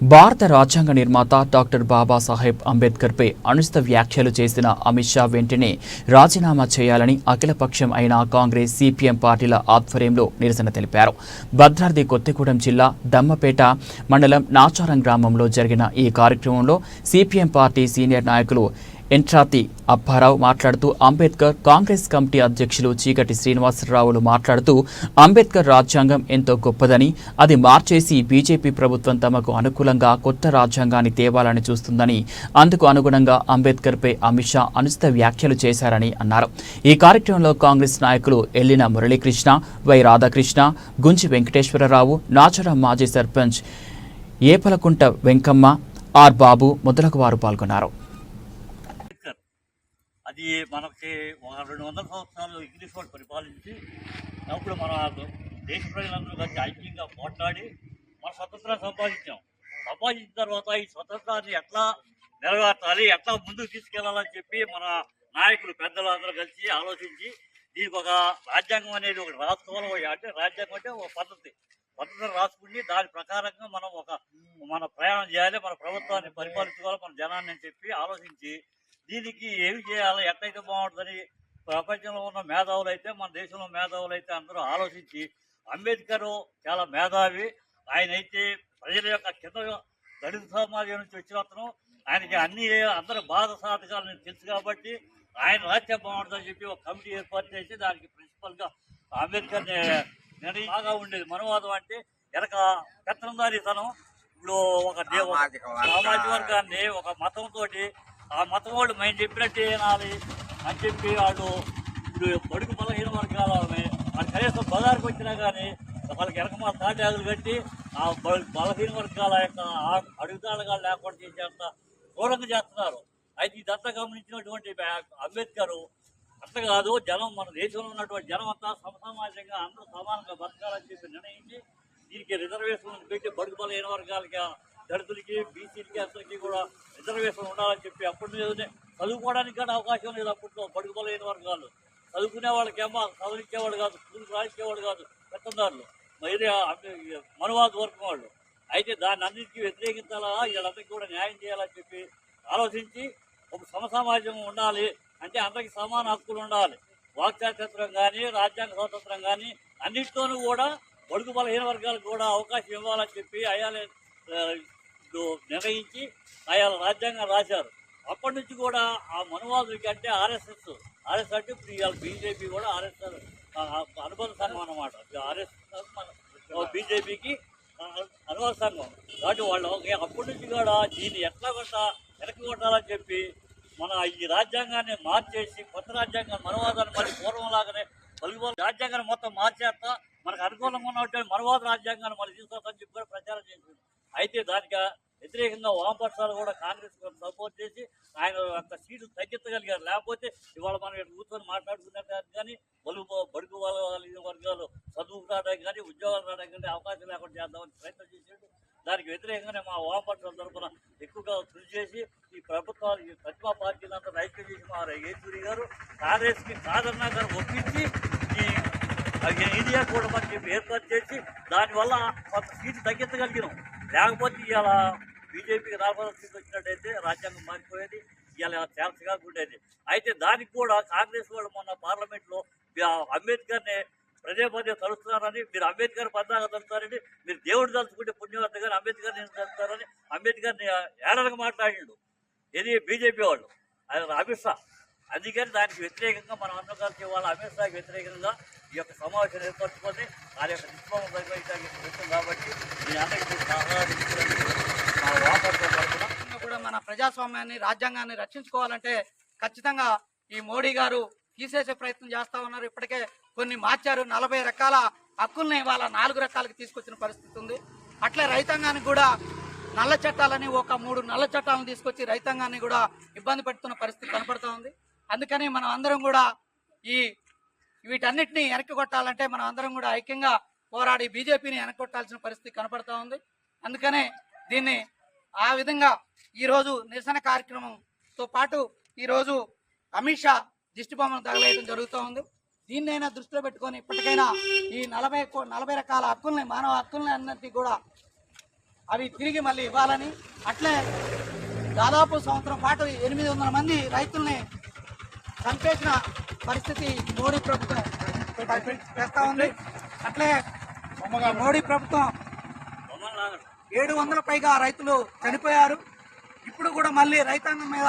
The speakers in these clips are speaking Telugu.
భారత రాజ్యాంగ నిర్మాత డాక్టర్ బాబాసాహెబ్ అంబేద్కర్పై అనుచిత వ్యాఖ్యలు చేసిన అమిత్ షా వెంటనే రాజీనామా చేయాలని అఖిలపక్షం అయిన కాంగ్రెస్ సిపిఎం పార్టీల ఆధ్వర్యంలో నిరసన తెలిపారు. భద్రాద్రి కొత్తగూడెం జిల్లా దమ్మపేట మండలం నాచారం గ్రామంలో జరిగిన ఈ కార్యక్రమంలో సిపిఎం పార్టీ సీనియర్ నాయకులు ఎంట్రాతి అప్పారావు మాట్లాడుతూ అంబేద్కర్ కాంగ్రెస్ కమిటీ అధ్యక్షులు చీకటి శ్రీనివాసరావులు మాట్లాడుతూ అంబేద్కర్ రాజ్యాంగం ఎంతో గొప్పదని అది మార్చేసి బీజేపీ ప్రభుత్వం తమకు అనుకూలంగా కొత్త రాజ్యాంగాన్ని తేవాలని చూస్తుందని అందుకు అనుగుణంగా అంబేద్కర్పై అమిత్ షా అనుచిత వ్యాఖ్యలు చేశారని అన్నారు. ఈ కార్యక్రమంలో కాంగ్రెస్ నాయకులు ఎల్లిన మురళీకృష్ణ వై రాధాకృష్ణ గుంజి వెంకటేశ్వరరావు నాచరం మాజీ సర్పంచ్ ఏపలకుంట వెంకమ్మ ఆర్ బాబు మొదలగు వారు పాల్గొన్నారు. అది మనకి ఒక రెండు వందల సంవత్సరాలు ఇంగ్లీష్ వాళ్ళు పరిపాలించి అప్పుడు మన దేశ ప్రజలందరూ కలిసి ఐక్యంగా పోట్లాడి మన స్వతంత్రాన్ని సంపాదించాం. సంపాదించిన తర్వాత ఈ స్వతంత్రాన్ని ఎట్లా నిలబెట్టాలి ఎట్లా ముందుకు తీసుకెళ్ళాలని చెప్పి మన నాయకులు పెద్దలు అందరూ కలిసి ఆలోచించి దీనికి ఒక రాజ్యాంగం అనేది ఒకటి రాసుకోవాలి అంటే రాజ్యాంగం అంటే ఒక పద్ధతి. పద్ధతిని రాసుకుని దాని ప్రకారంగా మనం ఒక మన ప్రయాణం చేయాలి మన ప్రభుత్వాన్ని పరిపాలించుకోవాలి మన జనాన్ని చెప్పి ఆలోచించి దీనికి ఏమి చేయాలి? ఎట్లయితే బాగుంటుందని ప్రపంచంలో ఉన్న మేధావులు అయితే మన దేశంలో మేధావులు అయితే అందరూ ఆలోచించి అంబేద్కర్ చాలా మేధావి. ఆయన అయితే ప్రజల యొక్క కింద దళిత సమాజం నుంచి వచ్చిన అతను. ఆయనకి అన్ని అందరి బాధ సాధకాలు తెలుసు కాబట్టి ఆయన రాజ్యం బాగుంటుందని చెప్పి ఒక కమిటీ ఏర్పాటు చేసి దానికి ప్రిన్సిపల్గా అంబేద్కర్ నిర్ణయం బాగా ఉండేది. మనవాదం అంటే వెనక పెత్తనందారితనం. ఇప్పుడు ఒక దేవ సామాజిక వర్గాన్ని ఒక మతంతో ఆ మతం వాళ్ళు మేము చెప్పినట్టు వినాలి అని చెప్పి వాళ్ళు ఇప్పుడు బడుగు బలహీన వర్గాల వాళ్ళు కనీసం బజార్కి వచ్చినా కానీ వాళ్ళకి వెనకమాల తాటాదులు కట్టి ఆ బల- బలహీన వర్గాల యొక్క ఆ- లేకుండా చేసేంత దూరంగా చేస్తున్నారు. అయితే ఇదంతా గమనించినటువంటి అంబేద్కర్ అట్లా కాదు జనం మన దేశంలో ఉన్నటువంటి జనం అంతా సమసమాజంగా అందరూ సమానంగా బతకాలని చెప్పి నిర్ణయించి దీనికి రిజర్వేషన్ పెట్టి బడుగు బలహీన వర్గాలకి దళితులకి బీసీలకి అందరికీ కూడా రిజర్వేషన్ ఉండాలని చెప్పి అప్పటి మీదనే చదువుకోవడానికి కానీ అవకాశం లేదు అప్పట్లో పడుకోలేని వర్గాలు. చదువుకునే వాళ్ళకి ఏమో చదివించేవాడు కాదు స్కూల్కి రాయించేవాడు కాదు పెత్తందారులు. మరి మనవాద వర్గం వాళ్ళు. అయితే దాన్ని అన్నింటికీ వ్యతిరేకించాలా? వీళ్ళందరికీ కూడా న్యాయం చేయాలని చెప్పి ఆలోచించి ఒక సమసమాజం ఉండాలి. అంటే అందరికీ సమాన హక్కులు ఉండాలి. వాక్ కానీ రాజ్యాంగ స్వాతంత్రం కానీ అన్నింటితోనూ కూడా బడుగు బలహీన వర్గాలకు కూడా అవకాశం ఇవ్వాలని చెప్పి అయాలే నిర్ణయించి ఆయా రాజ్యాంగం రాశారు. అప్పటి నుంచి కూడా ఆ మనువాదులకి అంటే ఆర్ఎస్ఎస్ ఆర్ఎస్ అంటే ఇప్పుడు ఇవాళ బీజేపీ కూడా ఆర్ఎస్ఎస్ అనుబంధ సంఘం అన్నమాట. ఆర్ఎస్ఎస్ బీజేపీకి అనుబంధ సంఘం. కాబట్టి వాళ్ళు ఒక- అప్పటి నుంచి కూడా దీన్ని ఎట్లా కొట్ట వెనక్కి కొట్టాలని చెప్పి మన ఈ రాజ్యాంగాన్ని మార్చేసి కొత్త రాజ్యాంగం మనువాదాన్ని మళ్ళీ పూర్వంలాగానే పలుగు రాజ్యాంగాన్ని మొత్తం మార్చేస్తా మనకు అనుకూలంగా ఉన్నటువంటి మనవాద రాజ్యాంగాన్ని మళ్ళీ తీసుకొస్తామని చెప్పి కూడా ప్రచారం చేసింది. అయితే దానికి వ్యతిరేకంగా వామపక్షాలు కూడా కాంగ్రెస్ సపోర్ట్ చేసి ఆయన అంత సీటు తగ్గించగలిగారు. లేకపోతే ఇవాళ మనం ఇక్కడ కూర్చొని మాట్లాడుకున్నట్టు కానీ బలుపు బడుగు వాళ్ళ వర్గాలు చదువుకోవడానికి కానీ ఉద్యోగాలు రావడానికి కానీ అవకాశం లేకుండా చేద్దామని ప్రయత్నం చేసేది దానికి వ్యతిరేకంగానే మా వామపక్షాల తరఫున ఎక్కువగా కృషి చేసి ఈ ప్రభుత్వాలు ఈ ప్రతిభా పార్టీలంతా రైతు చేసి మా యేచూరి గారు కాంగ్రెస్కి కాదన్నా గారు ఒప్పించి ఈ ఇండియా కూడా మనకి చెప్పి ఏర్పాటు చేసి దానివల్ల కొంత సీటు తగ్గించగలిగినాం. లేకపోతే ఇవాళ బీజేపీకి రాబోయే స్థితి వచ్చినట్టయితే రాజ్యాంగం మారిపోయేది ఇవాళ తేల్చగా ఉండేది అయితే దానికి కూడా కాంగ్రెస్ వాళ్ళు మొన్న పార్లమెంట్లో అంబేద్కర్ని పదే పదే తలుస్తున్నారని మీరు అంబేద్కర్ పద్నాలుగు తలుస్తారని మీరు దేవుడు తలుచుకుంటే పుణ్యవర్త గారు అంబేద్కర్ని తలుస్తారని అంబేద్కర్ని ఏడలకు మాట్లాడిండు. ఇది బీజేపీ వాళ్ళు. ఆయన అమిత్ షా అందుకని దానికి వ్యతిరేకంగా మనం అన్నగారికి వాళ్ళ అమిత్ షాకి వ్యతిరేకంగా ఈ యొక్క సమావేశం ఏర్పరచుకొని వారి యొక్క నిష్పమం నిర్వహించడానికి వచ్చింది కాబట్టి మీ అందరికీ కూడా మన ప్రజాస్వామ్యాన్ని రాజ్యాంగాన్ని రక్షించుకోవాలంటే ఖచ్చితంగా ఈ మోడీ గారు తీసేసే ప్రయత్నం చేస్తా ఉన్నారు. ఇప్పటికే కొన్ని మార్చారు. నలభై రకాల హక్కుల్ని ఇవాళ నాలుగు రకాలకి తీసుకొచ్చిన పరిస్థితి ఉంది. అట్లే రైతాంగానికి కూడా నల్ల చట్టాలని ఒక మూడు నల్ల చట్టాలను తీసుకొచ్చి రైతాంగాన్ని కూడా ఇబ్బంది పెడుతున్న పరిస్థితి కనపడతా ఉంది. అందుకని మనం అందరం కూడా ఈ వీటన్నిటిని వెనక్కి కొట్టాలంటే మనం అందరం కూడా ఐక్యంగా పోరాడి బీజేపీని వెనక్కి కొట్టాల్సిన పరిస్థితి కనపడతా ఉంది. అందుకనే దీన్ని ఆ విధంగా ఈరోజు నిరసన కార్యక్రమంతో పాటు ఈరోజు అమిత్ షా దిష్టిబొమ్మను తగలేయడం జరుగుతూ ఉంది. దీన్నైనా దృష్టిలో పెట్టుకొని ఇప్పటికైనా ఈ నలభై కో- నలభై రకాల హక్కుల్ని మానవ హక్కుల్ని అన్నింటినీ కూడా అవి తిరిగి మళ్ళీ ఇవ్వాలని అట్లే దాదాపు సంవత్సరం పాటు ఎనిమిది వందల మంది రైతుల్ని చంపేసిన పరిస్థితి మోడీ ప్రభుత్వం చేస్తూ ఉంది. అట్లే మోడీ ప్రభుత్వం ఏడు వందల పైగా రైతులు చనిపోయారు. ఇప్పుడు కూడా మళ్ళీ రైతాంగం మీద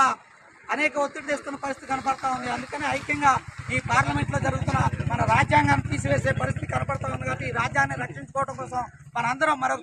అనేక ఒత్తిడి తెస్తున్న పరిస్థితి కనపడతా ఉంది. అందుకని ఐక్యంగా ఈ పార్లమెంట్లో జరుగుతున్న మన రాజ్యాంగాన్ని తీసివేసే పరిస్థితి కనపడతా ఉంది. కాబట్టి ఈ రాజ్యాన్ని రక్షించుకోవడం కోసం మనందరం మరొక